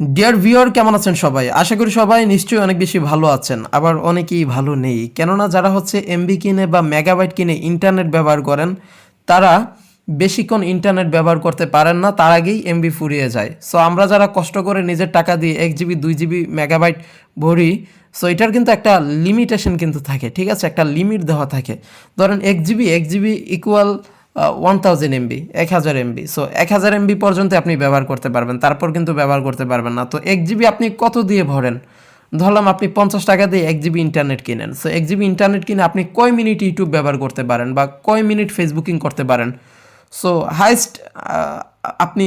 Dear viewer কেমন আছেন সবাই? আশা করি সবাই নিশ্চয়ই অনেক বেশি ভালো আছেন, আবার অনেকেই ভালো নেই। কেননা যারা হচ্ছে এমবি কিনে বা মেগাবাইট কিনে ইন্টারনেট ব্যবহার করেন, তারা বেশিক্ষণ ইন্টারনেট ব্যবহার করতে পারেন না, তার আগেই এমবি ফুরিয়ে যায়। সো আমরা যারা কষ্ট করে নিজের টাকা দিয়ে এক জিবি দুই জিবি মেগাবাইট ভরি সো এটার কিন্তু একটা লিমিটেশন কিন্তু থাকে, ঠিক আছে? একটা লিমিট দেওয়া থাকে। ধরেন এক জিবি এক GB equal one thousand MB এক হাজার এমবি সো এক হাজার এমবি পর্যন্ত আপনি ব্যবহার করতে পারবেন, তারপর কিন্তু ব্যবহার করতে পারবেন না। তো এক জিবি আপনি কত দিয়ে ভরেন? ধরলাম আপনি পঞ্চাশ টাকা দিয়ে এক জিবি ইন্টারনেট কিনেন। সো এক জিবি ইন্টারনেট কিনে আপনি কয় মিনিট ইউটিউব ব্যবহার করতে পারেন বা কয় মিনিট ফেসবুকিং করতে পারেন? সো হাইস্ট আপনি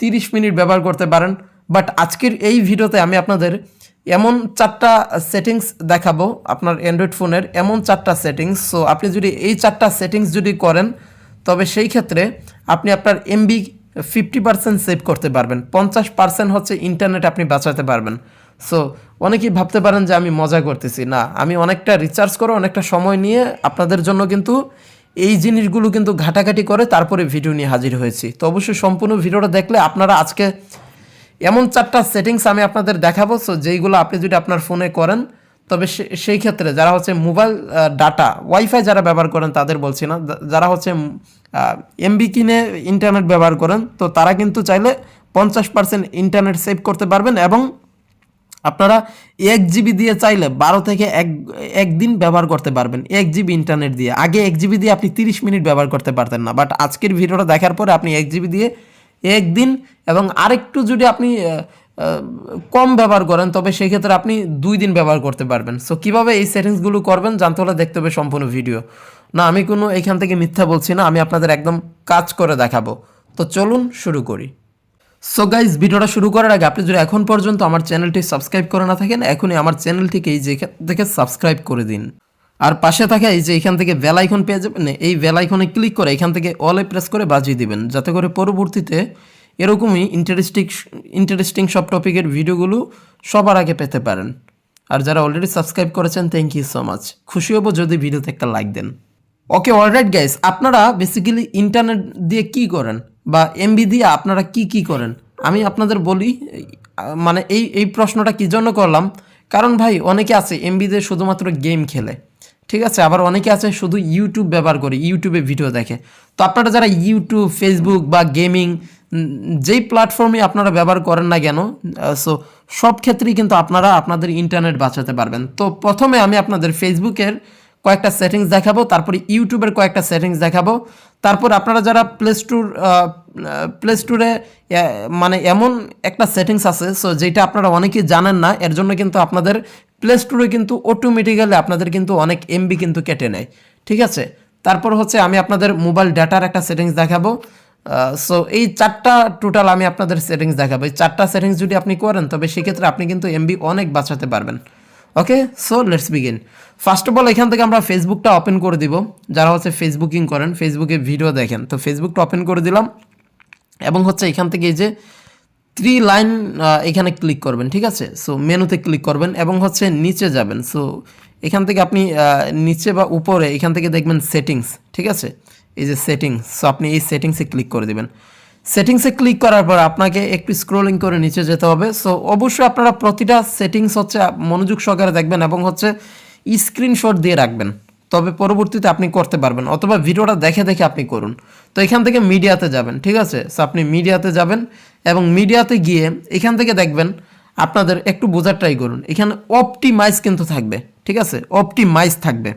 তিরিশ মিনিট ব্যবহার করতে পারেন। বাট আজকের এই ভিডিওতে আমি আপনাদের এমন চারটা সেটিংস দেখাবো আপনার অ্যান্ড্রয়েড ফোনের এমন চারটা সেটিংস সো আপনি যদি এই চারটা সেটিংস যদি করেন তবে সেই ক্ষেত্রে আপনি আপনার এমবি ফিফটি পার্সেন্ট সেভ করতে পারবেন। পঞ্চাশ পার্সেন্ট হচ্ছে ইন্টারনেট আপনি বাঁচাতে পারবেন। সো অনেকেই ভাবতে পারেন যে আমি মজা করতেছি। না, আমি অনেকটা রিচার্জ করে, অনেকটা সময় নিয়ে আপনাদের জন্য কিন্তু এই জিনিসগুলো কিন্তু ঘাটাঘাটি করে তারপরে ভিডিও নিয়ে হাজির হয়েছি। তো অবশ্যই সম্পূর্ণ ভিডিওটা দেখলে আপনারা আজকে এমন চারটা সেটিংস আমি আপনাদের দেখাবো। সো যেইগুলো আপনি যদি আপনার ফোনে করেন তবে সেই ক্ষেত্রে যারা হচ্ছে মোবাইল ডাটা, ওয়াইফাই যারা ব্যবহার করেন তাদের বলছি না। যারা হচ্ছে এমবি কিনে ইন্টারনেট ব্যবহার করেন, তো তারা কিন্তু চাইলে পঞ্চাশ পার্সেন্ট ইন্টারনেট সেভ করতে পারবেন এবং আপনারা এক জিবি দিয়ে চাইলে বারো থেকে এক, একদিন ব্যবহার করতে পারবেন, এক জিবি ইন্টারনেট দিয়ে। আগে এক জিবি দিয়ে আপনি তিরিশ মিনিট ব্যবহার করতে পারতেন না, বাট আজকের ভিডিওটা দেখার পরে আপনি এক জিবি দিয়ে একদিন এবং আরেকটু যদি আপনি কম ব্যবহার করেন, তবে সেই ক্ষেত্রে আপনি দুই দিন ব্যবহার করতে পারবেন। সো কীভাবে এই সেটিংসগুলো করবেন জানতে হলে দেখতে হবে সম্পূর্ণ ভিডিও না, আমি কোনো এখান থেকে মিথ্যা বলছি না, আমি আপনাদের একদম কাজ করে দেখাবো। তো চলুন শুরু করি। সো গাইজ ভিডিওটা শুরু করার আগে আপনি যদি এখন পর্যন্ত আমার চ্যানেলটি সাবস্ক্রাইব করে না থাকেন, এখনই আমার চ্যানেলটিকে এই যেখান থেকে সাবস্ক্রাইব করে দিন। আর পাশে থাকা এই যে এখান থেকে বেল আইকন পেয়ে যাবেন, এই বেল আইকনে ক্লিক করে এখান থেকে অলে প্রেস করে বাজিয়ে দিবেন, যাতে করে পরবর্তীতে এরকমই ইন্টারেস্টিং ইন্টারেস্টিং সব টপিকের ভিডিওগুলো সবার আগে পেতে পারেন। আর যারা অলরেডি সাবস্ক্রাইব করেছেন থ্যাংক ইউ সো মাচ খুশি হব যদি ভিডিওতে একটা লাইক দেন। ওকে অলরাইট গাইস আপনারা বেসিক্যালি ইন্টারনেট দিয়ে কি করেন? বা এমবি দিয়ে আপনারা কি কি করেন? আমি আপনাদের বলি মানে এই এই প্রশ্নটা কি জন্য করলাম? কারণ ভাই, অনেকে আছে এমবি দিয়ে শুধুমাত্র গেম খেলে। ঠিক আছে? আবার অনেকে আছে শুধু ইউটিউব ব্যবহার করে ইউটিউবে ভিডিও দেখে। তো আপনারা যারা ইউটিউব ফেসবুক বা গেমিং যেই প্ল্যাটফর্মে আপনারা ব্যবহার করেন না কেন সো সব ক্ষেত্রেই কিন্তু আপনারা আপনাদের ইন্টারনেট বাঁচাতে পারবেন। তো প্রথমে আমি আপনাদের ফেসবুকের কয়েকটা সেটিংস দেখাবো, তারপরে ইউটিউবের কয়েকটা সেটিংস দেখাবো। তারপর আপনারা যারা প্লে স্টোর প্লে স্টোরে মানে এমন একটা সেটিংস আছে সো যেটা আপনারা অনেকেই জানেন না, এর জন্য কিন্তু আপনাদের প্লে স্টোরে কিন্তু অটোমেটিক্যালি আপনাদের কিন্তু অনেক এমবি কিন্তু কেটে নেয়। ঠিক আছে? তারপর হচ্ছে আমি আপনাদের মোবাইল ডাটার একটা সেটিংস দেখাবো। সো এই চারটা টোটাল আমি আপনাদের সেটিংস দেখাবো। এই চারটা সেটিংস যদি আপনি করেন, তবে সেক্ষেত্রে আপনি কিন্তু এমবি অনেক বাঁচাতে পারবেন। Okay so let's begin first of all এখান থেকে আমরা ফেসবুকটা ওপেন করে দিব। যারা হচ্ছে ফেসবুকিং করেন ফেসবুকে ভিডিও দেখেন। তো ফেসবুকটা ওপেন করে দিলাম। এবং হচ্ছে এখান থেকে এই যে থ্রি লাইন এখানে ক্লিক করবেন, ঠিক আছে? সো মেনুতে ক্লিক করবেন এবং হচ্ছে নিচে যাবেন। সো এখান থেকে আপনি নিচে বা উপরে এখান থেকে দেখবেন সেটিংস ঠিক আছে? এই যে সেটিংস সো আপনি এই সেটিংসে ক্লিক করে দিবেন। সেটিংসে ক্লিক করার পর আপনাকে একটু স্ক্রোলিং করে নিচে যেতে হবে। সো অবশ্যই আপনারা প্রতিটা সেটিংস হচ্ছে মনোযোগ সহকারে দেখবেন এবং হচ্ছে স্ক্রিনশট দিয়ে রাখবেন। তবে পরবর্তীতে আপনি করতে পারবেন, অথবা ভিডিওটা দেখে দেখে আপনি করুন। তো এখান থেকে মিডিয়াতে যাবেন, ঠিক আছে? সো আপনি মিডিয়াতে যাবেন এবং মিডিয়াতে গিয়ে এখান থেকে দেখবেন আপনাদের একটু বোঝার ট্রাই করুন। এখানে অপটিমাইজ কিন্তু থাকবে, ঠিক আছে? অপটিমাইজ থাকবে।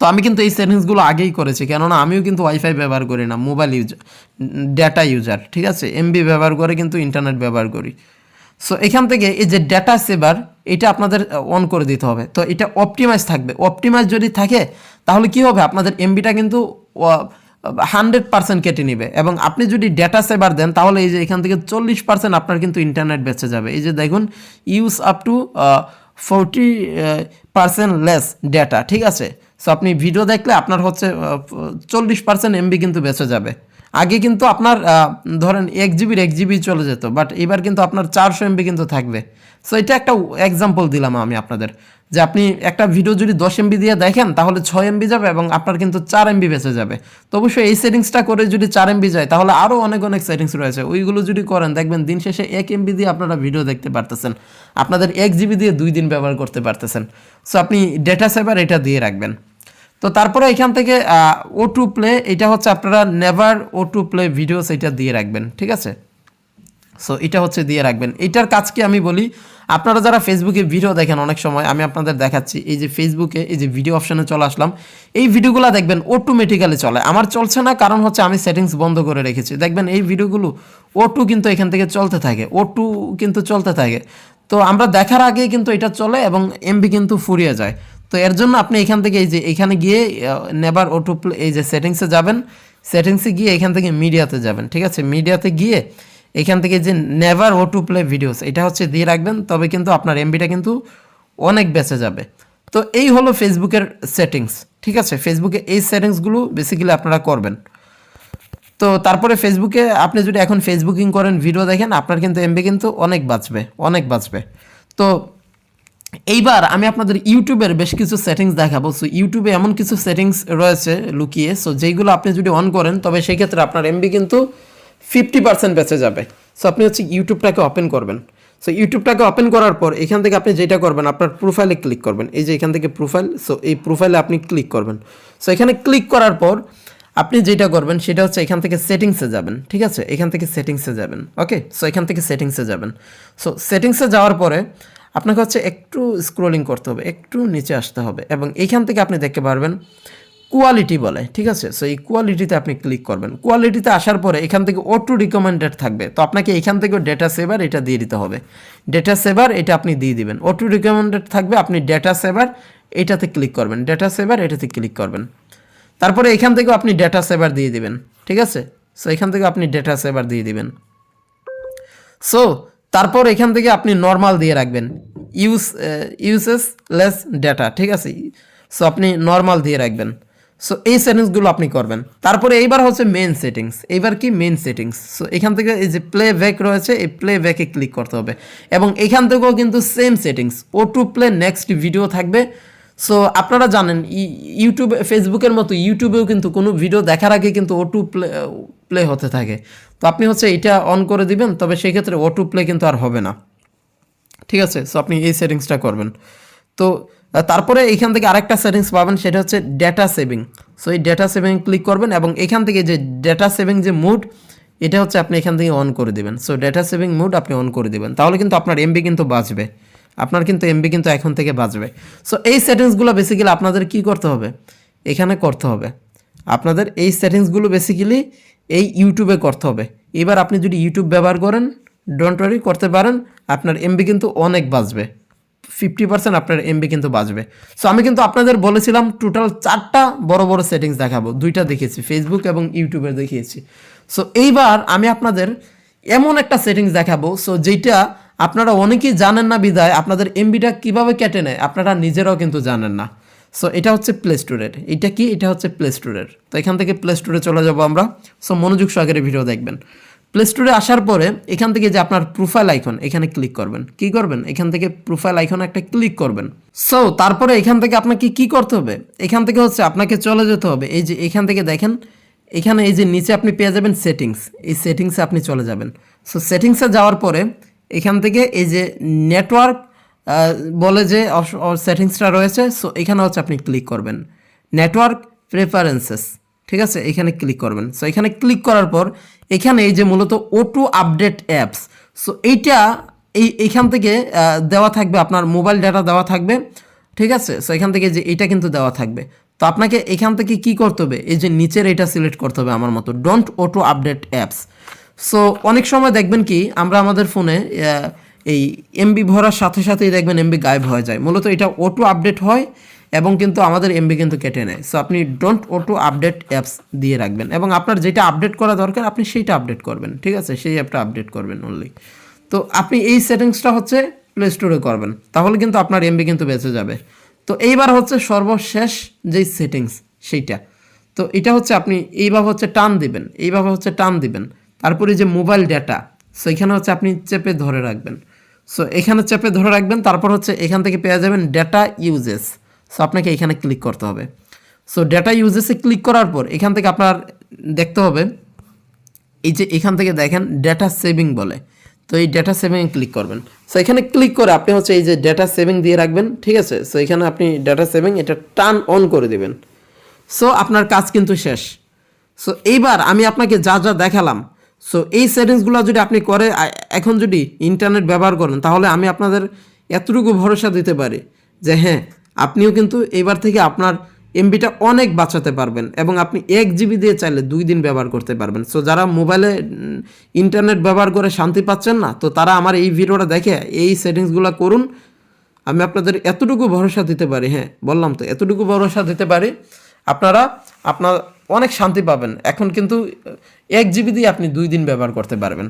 তো আমি কিন্তু এই সেটিংসগুলো আগেই করেছি, কেননা আমিও কিন্তু ওয়াইফাই ব্যবহার করি না মোবাইল ইউজার ডেটা ইউজার ঠিক আছে? এমবি ব্যবহার করে কিন্তু ইন্টারনেট ব্যবহার করি। সো এখান থেকে এই যে ডেটা সেভার এটা আপনাদের অন করে দিতে হবে। তো এটা অপটিমাইজ থাকবে। অপটিমাইজ যদি থাকে, তাহলে কি হবে? আপনাদের এমবিটা কিন্তু হান্ড্রেড পার্সেন্ট কেটে নেবে। এবং আপনি যদি ডেটা সেভার দেন, তাহলে এই যে এখান থেকে চল্লিশ পার্সেন্ট আপনার কিন্তু ইন্টারনেট বেঁচে যাবে। এই যে দেখুন use up to forty percent less data ঠিক আছে? সো আপনি ভিডিও দেখলে আপনার হচ্ছে চল্লিশ পার্সেন্ট এমবি কিন্তু বেঁচে যাবে। আগে কিন্তু আপনার ধরেন এক জিবির এক জিবি চলে যেত বাট এবার কিন্তু আপনার চারশো এমবি কিন্তু থাকবে। সো এটা একটা এক্সাম্পল দিলাম আমি আপনাদের, যে আপনি একটা ভিডিও যদি দশ এমবি দিয়ে দেখেন, তাহলে ছয় এমবি যাবে এবং আপনার কিন্তু চার এমবি বেঁচে যাবে। তো অবশ্যই এই সেটিংসটা করে যদি চার এমবি যায়, তাহলে আরও অনেক অনেক সেটিংস রয়েছে। ওইগুলো যদি করেন, দেখবেন দিন শেষে এক এমবি দিয়ে আপনারা ভিডিও দেখতে পারতেছেন। আপনাদের এক জিবি দিয়ে দুই দিন ব্যবহার করতে পারতেছেন। সো আপনি ডেটা সেভার এটা দিয়ে রাখবেন। তো তারপরে এখান থেকে ও টু প্লে এটা হচ্ছে আপনারা never auto play videos এটা দিয়ে রাখবেন, ঠিক আছে? সো এটা হচ্ছে দিয়ে রাখবেন। এটার কাজ কি আমি বলি, আপনারা যারা ফেসবুকে ভিডিও দেখেন অনেক সময়, আমি আপনাদের দেখাচ্ছি, এই যে ফেসবুকে এই যে ভিডিও অপশানে চলে আসলাম, এই ভিডিওগুলো দেখবেন অটোমেটিক্যালি চলে। আমার চলছে না, কারণ হচ্ছে আমি সেটিংস বন্ধ করে রেখেছি। দেখবেন এই ভিডিওগুলো ও টু কিন্তু এখান থেকে চলতে থাকে ও টু কিন্তু চলতে থাকে। তো আমরা দেখার আগেই কিন্তু এটা চলে এবং এমবি কিন্তু ফুরিয়ে যায়। তো এর জন্য আপনি এখান থেকে এই যে, এখানে গিয়ে নেবার অটো এই যে সেটিংসে যাবেন। সেটিংসে গিয়ে এখান থেকে মিডিয়াতে যাবেন, ঠিক আছে? মিডিয়াতে গিয়ে এখান থেকে যে never auto play videos এটা হচ্ছে দিয়ে রাখবেন, তবে কিন্তু আপনার এমবিটা কিন্তু অনেক বেঁচে যাবে। তো এই হলো ফেসবুকের সেটিংস ঠিক আছে? ফেসবুকে এই সেটিংসগুলো বেসিক্যালি আপনারা করবেন। তো তারপরে ফেসবুকে আপনি যদি এখন ফেসবুকিং করেন ভিডিও দেখেন, আপনার কিন্তু এমবি কিন্তু অনেক বাঁচবে অনেক বাঁচবে। তো এইবার আমি আপনাদের ইউটিউবের বেশ কিছু সেটিংস দেখাবো। সো ইউটিউবে এমন কিছু সেটিংস রয়েছে লুকিয়ে। সো যেইগুলো আপনি যদি অন করেন, তবে সেই ক্ষেত্রে আপনার এমবি কিন্তু ফিফটি পার্সেন্ট বেঁচে যাবে। সো আপনি হচ্ছে ইউটিউবটাকে ওপেন করবেন। সো ইউটিউবটাকে ওপেন করার পর এখান থেকে আপনি যেটা করবেন, আপনার প্রোফাইলে ক্লিক করবেন। এই যে এখান থেকে প্রোফাইল সো এই প্রোফাইলে আপনি ক্লিক করবেন। সো এখানে ক্লিক করার পর আপনি যেটা করবেন, সেটা হচ্ছে এখান থেকে সেটিংসে যাবেন। ঠিক আছে? এখান থেকে সেটিংসে যাবেন। ওকে সো এখান থেকে সেটিংসে যাবেন। সো সেটিংসে যাওয়ার পরে আপনাকে হচ্ছে একটু স্ক্রোলিং করতে হবে, একটু নিচে আসতে হবে এবং এইখান থেকে আপনি দেখতে পারবেন কোয়ালিটি বলে, ঠিক আছে? সো এই কোয়ালিটিতে আপনি ক্লিক করবেন। কোয়ালিটিতে আসার পরে এখান থেকে অটো রিকমেন্ডেড থাকবে। তো আপনাকে এখান থেকে ডেটা সেভার এটা দিয়ে দিতে হবে। ডেটা সেভার এটা আপনি দিয়ে দিবেন। অটো রিকমেন্ডেড থাকবে, আপনি ডেটা সেভার এটাতে ক্লিক করবেন। ডেটা সেভার এটাতে ক্লিক করবেন। তারপরে এখান থেকেও আপনি ডেটা সেভার দিয়ে দিবেন, ঠিক আছে? সো এখান থেকে আপনি ডেটা সেভার দিয়ে দিবেন। সো তারপর এখান থেকে আপনি নর্মাল দিয়ে রাখবেন। ইউস ইউসেস লেস ডেটা ঠিক আছে? সো আপনি নর্মাল দিয়ে রাখবেন। সো এই সেটিংসগুলো আপনি করবেন। তারপরে এইবার হচ্ছে মেন সেটিংস এইবার কি? মেন সেটিংস সো এখান থেকে এই যে প্লে ব্যাক রয়েছে, এই প্লে ব্যাকে ক্লিক করতে হবে। এবং এখান থেকেও কিন্তু same settings auto play next video থাকবে। সো আপনারা জানেন ইউটিউব ফেসবুকের মতো ইউটিউবেও কিন্তু কোনো ভিডিও দেখার আগে কিন্তু ও টু প্লে প্লে হতে থাকে। তো আপনি হচ্ছে এটা অন করে দিবেন, তবে সেই ক্ষেত্রে টু প্লে কিন্তু আর হবে না। ঠিক আছে? সো আপনি এই সেটিংসটা করবেন। তো তারপরে এখান থেকে আরেকটা সেটিংস পাবেন, সেটা হচ্ছে ডেটা সেভিং সো এই ডেটা সেভিং ক্লিক করবেন এবং এখান থেকে যে ডেটা সেভিং যে মুড এটা হচ্ছে আপনি এখান থেকে অন করে দিবেন। সো ডেটা সেভিং মুড আপনি অন করে দিবেন। তাহলে কিন্তু আপনার এমবি কিন্তু বাঁচবে। আপনার কিন্তু এমবি কিন্তু এখন থেকে বাঁচবে। সো এই সেটিংসগুলো বেসিক্যালি আপনাদের কি করতে হবে? এখানে করতে হবে। আপনাদের এই সেটিংসগুলো বেসিক্যালি এই ইউটিউবে করতে হবে। এবার আপনি যদি ইউটিউব ব্যবহার করেন ডোন্ট ওয়ারি করতে পারেন, আপনার এমবি কিন্তু অনেক বাঁচবে ফিফটি পার্সেন্ট আপনার এমবি কিন্তু বাঁচবে সো আমি কিন্তু আপনাদের বলেছিলাম টোটাল চারটা বড় বড় সেটিংস দেখাবো। দুইটা দেখিয়েছি ফেসবুক এবং ইউটিউবে দেখিয়েছি। সো এইবার আমি আপনাদের এমন একটা সেটিংস দেখাবো। সো যেটা আপনারা অনেকেই জানেন না বিদায় আপনাদের এমবিটা কীভাবে কেটে নেয়, আপনারা নিজেরাও কিন্তু জানেন না। সো এটা হচ্ছে প্লে স্টোরের এটা কি? এটা হচ্ছে প্লে স্টোরের তো এখান থেকে প্লে স্টোরে চলে যাব আমরা। সো মনোযোগ সহকারে ভিডিও দেখবেন। প্লে স্টোরে আসার পরে এখান থেকে যে আপনার প্রোফাইল আইকন এখানে ক্লিক করবেন। কি করবেন? এখান থেকে প্রোফাইল আইকন একটা ক্লিক করবেন। সো তারপরে এখান থেকে আপনাকে কি করতে হবে? এখান থেকে হচ্ছে আপনাকে চলে যেতে হবে। এই যে এখান থেকে দেখেন, এখানে এই যে নিচে আপনি পেয়ে যাবেন সেটিংস এই সেটিংসে আপনি চলে যাবেন। সো সেটিংসে যাওয়ার পরে এখান থেকে এই যে নেটওয়ার্ক বলে যে সেটিংসটা রয়েছে সো এখানে হচ্ছে আপনি ক্লিক করবেন। নেটওয়ার্ক প্রেফারেন্সেস ঠিক আছে? এখানে ক্লিক করবেন। সো এখানে ক্লিক করার পর এখানে এই যে মূলত ওটু আপডেট অ্যাপস সো এইটা এই এইখান থেকে দেওয়া থাকবে, আপনার মোবাইল ডাটা দেওয়া থাকবে, ঠিক আছে? সো এখান থেকে যে এটা কিন্তু দেওয়া থাকবে। তো আপনাকে এখান থেকে কি করতে হবে? এই যে নিচের এটা সিলেক্ট করতে হবে আমার মতো। Don't auto update apps so অনেক সময় দেখবেন কি, আমরা আমাদের ফোনে এই এমবি ভরার সাথে সাথেই দেখবেন এমবি গায়েব হয়ে যায়। মূলত এটা অটো আপডেট হয় এবং কিন্তু আমাদের এমবি কিন্তু কেটে নেয়। সো আপনি ডোন্ট অটো আপডেট অ্যাপস দিয়ে রাখবেন এবং আপনার যেটা আপডেট করা দরকার, আপনি সেইটা আপডেট করবেন। ঠিক আছে? সেই অ্যাপটা আপডেট করবেন অনলি তো, আপনি এই সেটিংসটা হচ্ছে প্লে স্টোরে করবেন। তাহলে কিন্তু আপনার এমবি কিন্তু বেঁচে যাবে। তো, এইবার হচ্ছে সর্বশেষ যেই সেটিংস সেইটা। তো, এটা হচ্ছে আপনি এইভাবে হচ্ছে টান দিবেন। এইভাবে হচ্ছে টান দিবেন। তারপরে যে মোবাইল ডেটা সো এখানে হচ্ছে আপনি চেপে ধরে রাখবেন। সো এখানে চেপে ধরে রাখবেন, তারপর হচ্ছে এখান থেকে পেয়ে যাবেন ডেটা ইউজেস সো আপনাকে এখানে ক্লিক করতে হবে। সো ডেটা ইউজেসে ক্লিক করার পর, এখান থেকে আপনার দেখতে হবে, এই যে এখান থেকে দেখেন ডেটা সেভিং বলে। তো এই ডেটা সেভিংয়ে ক্লিক করবেন। সো এখানে ক্লিক করে আপনি হচ্ছে এই যে ডেটা সেভিং দিয়ে রাখবেন, ঠিক আছে? সো এখানে আপনি ডেটা সেভিং এটা টার্ন অন করে দিবেন। সো আপনার কাজ কিন্তু শেষ। সো এইবার আমি আপনাকে যা যা দেখালাম সো এই সেটিংসগুলো যদি আপনি করে এখন যদি ইন্টারনেট ব্যবহার করেন, তাহলে আমি আপনাদের এতটুকু ভরসা দিতে পারি যে হ্যাঁ আপনিও কিন্তু এবার থেকে আপনার এমবিটা অনেক বাঁচাতে পারবেন এবং আপনি এক জিবি দিয়ে চাইলে দুই দিন ব্যবহার করতে পারবেন। সো যারা মোবাইলে ইন্টারনেট ব্যবহার করে শান্তি পাচ্ছেন না, তো তারা আমার এই ভিডিওটা দেখে এই সেটিংসগুলো করুন। আমি আপনাদের এতটুকু ভরসা দিতে পারি হ্যাঁ বললাম তো, এতটুকু ভরসা দিতে পারি। আপনারা, আপনার অনেক শান্তি পাবেন। এখন কিন্তু এক জিবি দিয়ে আপনি দুই দিন ব্যবহার করতে পারবেন।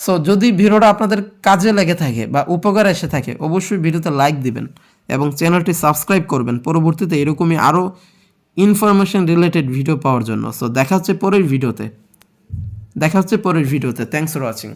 সো যদি ভিডিওটা আপনাদের কাজে লেগে থাকে বা উপকার এসে থাকে, অবশ্যই ভিডিওতে লাইক দিবেন এবং চ্যানেলটি সাবস্ক্রাইব করবেন। পরবর্তীতে এরকমই আরও ইনফরমেশন রিলেটেড ভিডিও পাওয়ার জন্য। সো দেখা হচ্ছে পরের ভিডিওতে দেখা হচ্ছে পরের ভিডিওতে থ্যাংকস ফর ওয়াচিং